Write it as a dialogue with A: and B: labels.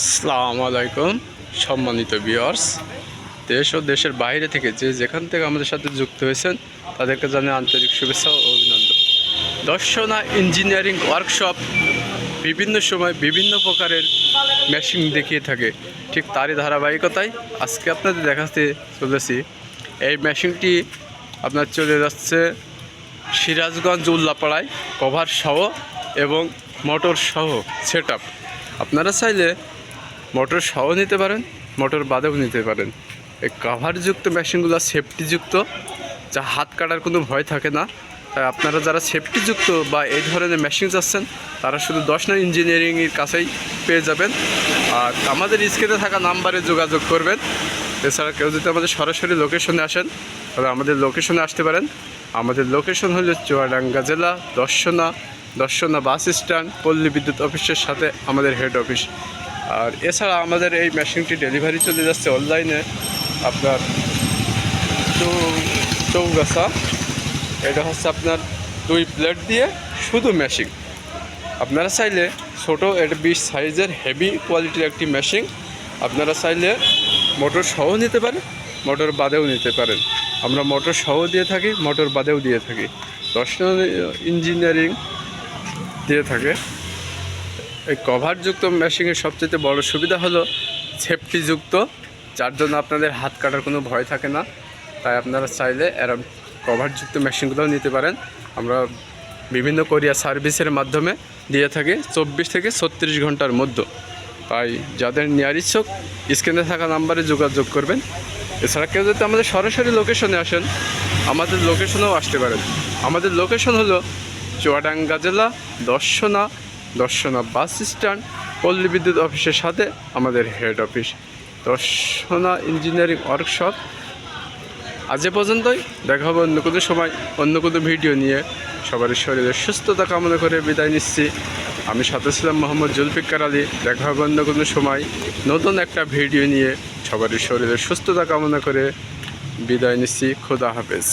A: সালাম আলাইকুম, সম্মানিত বিয়ার্স দেশ ও দেশের বাইরে থেকে যে যেখান থেকে আমাদের সাথে যুক্ত হয়েছেন, তাদেরকে জানাই আন্তরিক শুভেচ্ছা ও অভিনন্দন। দর্শনা, ইঞ্জিনিয়ারিং ওয়ার্কশপ বিভিন্ন সময় বিভিন্ন প্রকারের মেশিন দেখিয়ে থাকে। ঠিক তারই ধারাবাহিকতায় আজকে আপনাদের দেখাতে চলেছি। এই মেশিনটি আপনার চলে যাচ্ছে সিরাজগঞ্জ উল্লাপাড়ায় কভার সহ এবং মোটর সহ সেট আপনারা চাইলে মোটর সহ নিতে পারেন, মোটর বাদেও নিতে পারেন। এই কাভারযুক্ত মেশিনগুলো সেফটিযুক্ত যা হাত কাটার কোনো ভয় থাকে না। তাই আপনারা যারা সেফটিযুক্ত বা এই ধরনের মেশিন চাচ্ছেন তারা শুধু দশ নয় ইঞ্জিনিয়ারিংয়ের কাছেই পেয়ে যাবেন। আর আমাদের স্ক্রিনে থাকা নাম্বারে যোগাযোগ করবেন। এছাড়া কেউ যদি আমাদের সরাসরি লোকেশনে আসেন, তাহলে আমাদের লোকেশনে আসতে পারেন। আমাদের লোকেশন হলো চুয়াডাঙ্গা জেলা, দর্শনা দর্শনা বাস স্ট্যান্ড পল্লী বিদ্যুৎ অফিসের সাথে আমাদের হেড অফিস আর এছাড়া আমাদের এই মেশিনটি ডেলিভারি চলে যাচ্ছে অনলাইনে আপনার চৌগাছা। এটা হচ্ছে আপনার দুই প্লেট দিয়ে শুধু মেশিন। আপনারা চাইলে ছোটো এটা বিশ সাইজের হেভি কোয়ালিটির একটি মেশিন আপনারা চাইলে মোটর সহ নিতে পারেন, মোটর বাদেও নিতে পারেন। আমরা মোটর সহ দিয়ে থাকি, মোটর বাদেও দিয়ে থাকি। দর্শন ইঞ্জিনিয়ারিং দিয়ে থাকে। এই কভারযুক্ত মেশিনের সবচেয়ে বড় সুবিধা হলো সেফটিযুক্ত যার জন্য আপনাদের হাত কাটার কোনো ভয় থাকে না। তাই আপনারা চাইলে এরম কভারযুক্ত মেশিনগুলোও নিতে পারেন। আমরা বিভিন্ন কোরিয়া সার্ভিসের মাধ্যমে দিয়ে থাকি চব্বিশ থেকে ছত্রিশ ঘণ্টার মধ্যে। তাই যাদের নেওয়ার ইচ্ছুক স্ক্রিনে থাকা নাম্বারে যোগাযোগ করবেন। এছাড়া কেউ যদি আমাদের সরাসরি লোকেশনে আসেন, আমাদের লোকেশনেও আসতে পারেন। আমাদের লোকেশন হলো চুয়াডাঙ্গা জেলা দর্শনা দর্শনা বাস স্ট্যান্ড পল্লী বিদ্যুৎ অফিসের সাথে আমাদের head office Darshana engineering workshop আজ পর্যন্তই, দেখা হবে অন্য কোনো সময়, অন্য কোনো ভিডিও নিয়ে। সবার শরীরের সুস্থতা কামনা করে বিদায় নিচ্ছি। আমি সাথে ছিলাম মোহাম্মদ জুলফিকার আলী। দেখা হবে অন্য কোনো সময়, নতুন একটা ভিডিও নিয়ে। সবারই শরীরের সুস্থতা কামনা করে বিদায় নিচ্ছি। খোদা হাফেজ।